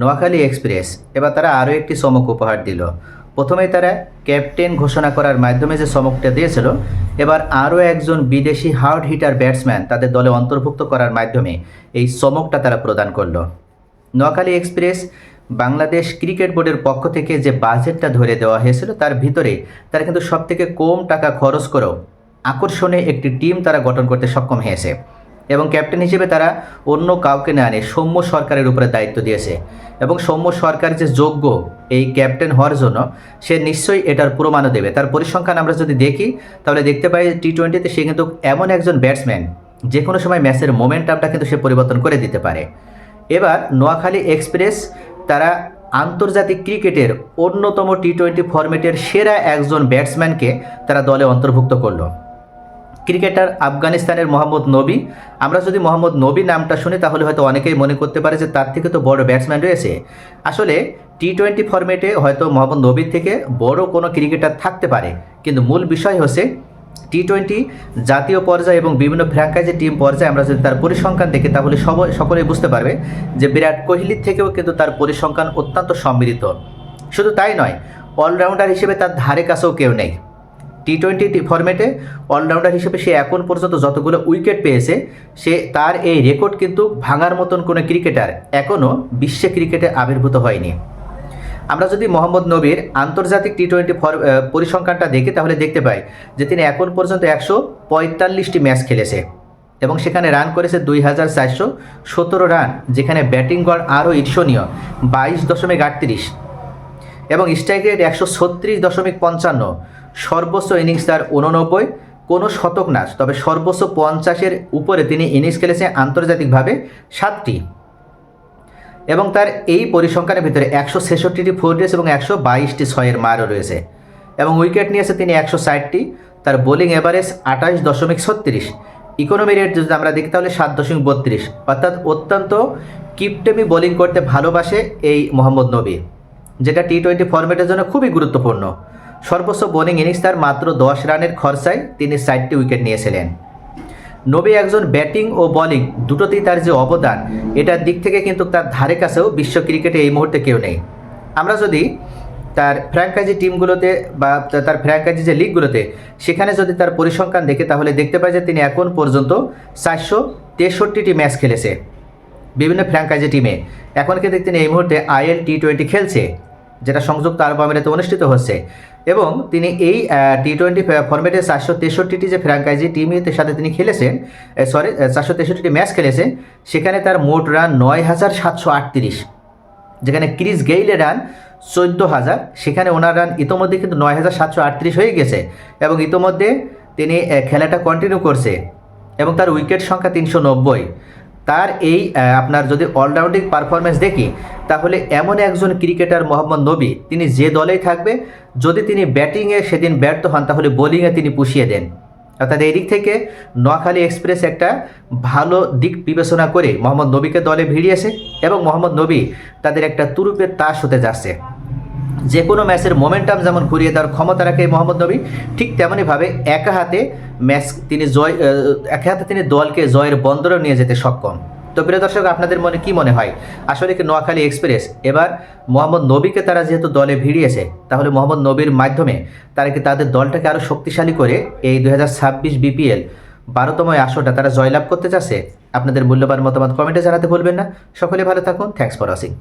Noakhali express. এবার তারা আরও একটি চমক উপহার দিল। প্রথমেই তারা ক্যাপ্টেন ঘোষণা করার মাধ্যমে যে চমকটা দিয়েছিল, এবার আরও একজন বিদেশি হার্ড হিটার ব্যাটসম্যান তাদের দলে অন্তর্ভুক্ত করার মাধ্যমে এই চমকটা তারা প্রদান করল। নোয়াখালী এক্সপ্রেস বাংলাদেশ ক্রিকেট বোর্ডের পক্ষ থেকে যে বাজেটটা ধরে দেওয়া হয়েছিল, তার ভিতরে তারা কিন্তু সব থেকে কম টাকা খরচ করেও আকর্ষণে একটি টিম তারা গঠন করতে সক্ষম হয়েছে। এবং ক্যাপ্টেন হিসেবে তারা অন্য কাউকে না আনে সৌম্য সরকারের উপরে দায়িত্ব দিয়েছে। এবং সৌম্য সরকার যে যোগ্য এই ক্যাপ্টেন হওয়ার জন্য, সে নিশ্চয়ই এটার প্রমাণও দেবে। তার পরিসংখ্যান আমরা যদি দেখি, তাহলে দেখতে পাই টি টোয়েন্টিতে সে কিন্তু এমন একজন ব্যাটসম্যান যে কোনো সময় ম্যাচের মোমেন্টামটা কিন্তু সে পরিবর্তন করে দিতে পারে। এবার নোয়াখালী এক্সপ্রেস তারা আন্তর্জাতিক ক্রিকেটের অন্যতম টি টোয়েন্টি ফরম্যাটের সেরা একজন ব্যাটসম্যানকে তারা দলে অন্তর্ভুক্ত করল। ক্রিকেটার আফগানিস্তানের মোহাম্মদ নবী। আমরা যদি মোহাম্মদ নবী নামটা শুনি, তাহলে হয়তো অনেকেই মনে করতে পারে যে তার থেকে তো বড় ব্যাটসম্যান রয়েছে। আসলে টি টোয়েন্টি ফরম্যাটে হয়তো মোহাম্মদ নবীর থেকে বড় কোনো ক্রিকেটার থাকতে পারে। কিন্তু মূল বিষয় হচ্ছে টি টোয়েন্টি জাতীয় পর্যায়ে এবং বিভিন্ন ফ্র্যাঞ্চাইজি টিম পর্যায়ে আমরা যদি তার পরিসংখ্যান দেখি, তাহলে সব, সকলেই বুঝতে পারবে যে বিরাট কোহলির থেকেও কিন্তু তার পরিসংখ্যান অত্যন্ত সম্মিলিত শুধু তাই নয় অলরাউন্ডার হিসেবে তার ধারে কাছেও কেউ নেই। টি টোয়েন্টি ফরম্যাটে অলরাউন্ডার হিসেবে সে এখন পর্যন্ত যতগুলো উইকেট পেয়েছে, সে তার এই রেকর্ড কিন্তু ভাঙার মতন কোনো ক্রিকেটার এখনও বিশ্বে ক্রিকেটে আবির্ভূত হয়নি। আমরা যদি মোহাম্মদ নবীর আন্তর্জাতিক টি টোয়েন্টি পরিসংখ্যানটা দেখি, তাহলে দেখতে পাই যে তিনি এখন পর্যন্ত একশো পঁয়তাল্লিশটি ম্যাচ খেলেছে এবং সেখানে রান করেছে দুই হাজার চারশো সতেরো রান যেখানে ব্যাটিং গড় আরও ঈর্ষণীয়, বাইশ দশমিক আটত্রিশ এবং স্ট্রাইক রেট একশো ছত্রিশ দশমিক পঞ্চান্ন। সর্বোচ্চ ইনিংস তার উননব্বই কোনো শতক না, তবে সর্বোচ্চ পঞ্চাশের উপরে তিনি ইনিংস খেলেছে আন্তর্জাতিকভাবে সাতটি। এবং তার এই পরিসংখ্যানের ভিতরে একশো ছেষট্টিটি ফোর ডেস এবং একশো বাইশটি ছয়ের মারও রয়েছে। এবং উইকেট নিয়েছে তিনি একশো ষাটটি, তার বোলিং এভারেজ আঠাশ দশমিক ছত্রিশ। ইকোনমি রেট যদি আমরা দেখি তাহলে সাত দশমিক বত্রিশ। অর্থাৎ অত্যন্ত কিপটেমি বোলিং করতে ভালোবাসে এই মোহাম্মদ নবী, যেটা টি টোয়েন্টি ফরম্যাটের জন্য খুবই গুরুত্বপূর্ণ। সর্বোচ্চ বোলিং ইনিংস তার মাত্র দশ রানের খরচায় তিনি ষাটটি উইকেট নিয়েছিলেন। নবী একজন ব্যাটিং ও বোলিং, দুটোতেই তার যে অবদান, এটার দিক থেকে কিন্তু তার ধারে কাছেও বিশ্ব ক্রিকেটে এই মুহূর্তে কেউ নেই। আমরা যদি তার ফ্র্যাঙ্কাইজি টিমগুলোতে বা তার ফ্র্যাঙ্কাইজি যে লিগগুলোতে সেখানে যদি তার পরিসংখ্যান দেখে, তাহলে দেখতে পাই যে তিনি এখন পর্যন্ত চারশো তেষট্টিটি ম্যাচ খেলেছে বিভিন্ন ফ্র্যাঙ্কাইজি টিমে এখন কিন্তু তিনি এই মুহূর্তে আইএল টি টোয়েন্টি খেলছে। যেটা সংযুক্ত আরব আমিরাতে অনুষ্ঠিত হচ্ছে। এবং তিনি এই টি টোয়েন্টি ফর্মেটে চারশো তেষট্টিটি যে ফ্র্যাঙ্কাইজি টিমের সাথে তিনি খেলেছেন সরি চারশো তেষট্টিটি ম্যাচ খেলেছেন, সেখানে তার মোট রান নয় হাজার সাতশো আটত্রিশ। যেখানে ক্রিস গেইলের রান চোদ্দ হাজার, সেখানে ওনার রান ইতোমধ্যে কিন্তু নয় হাজার সাতশো আটত্রিশ হয়ে গেছে। এবং ইতোমধ্যে তিনি খেলাটা কন্টিনিউ করছে। এবং তার উইকেট সংখ্যা তিনশো নব্বই। তার এই আপনার যদি অলরাউন্ডিং পারফরমেন্স দেখি, তাহলে এমন একজন ক্রিকেটার মোহাম্মদ নবী, তিনি যে দলেই থাকবে, যদি তিনি ব্যাটিংয়ে সেদিন ব্যর্থ হন, তাহলে বোলিংয়ে তিনি পুষিয়ে দেন। অর্থাৎ এই দিক থেকে নোয়াখালী এক্সপ্রেস একটা ভালো দিক বিবেচনা করে মোহাম্মদ নবীকে দলে ভিড়িয়েছে এবং মোহাম্মদ নবী তাদের একটা তুরুপের তাস হতে যাচ্ছে। যে কোনো ম্যাচের মোমেন্টাম যেমন ঘুরিয়ে দেওয়ার ক্ষমতা রাখে মোহাম্মদ নবী, ঠিক তেমনইভাবে একা হাতে ম্যাচ তিনি জয় একা হাতে তিনি দলকে জয়ের বন্দরেও নিয়ে যেতে সক্ষম। তো প্রিয় দর্শক, আপনাদের মনে কি মনে হয়? আসলে কি নোয়াখালী এক্সপ্রেস? এবার মোহাম্মদ নবীকে তারা যেহেতু দলে ভিড়িয়েছে, তাহলে মোহাম্মদ নবীর মাধ্যমে তারা কি তাদের দলটাকে আরও শক্তিশালী করে এই দু হাজার ছাব্বিশ বিপিএল বারোতম আসরটা তারা জয়লাভ করতে চাচ্ছে? আপনাদের মূল্যবান মতামত কমেন্টে জানাতে ভুলবেন না। সকলে ভালো থাকুন। Thanks for watching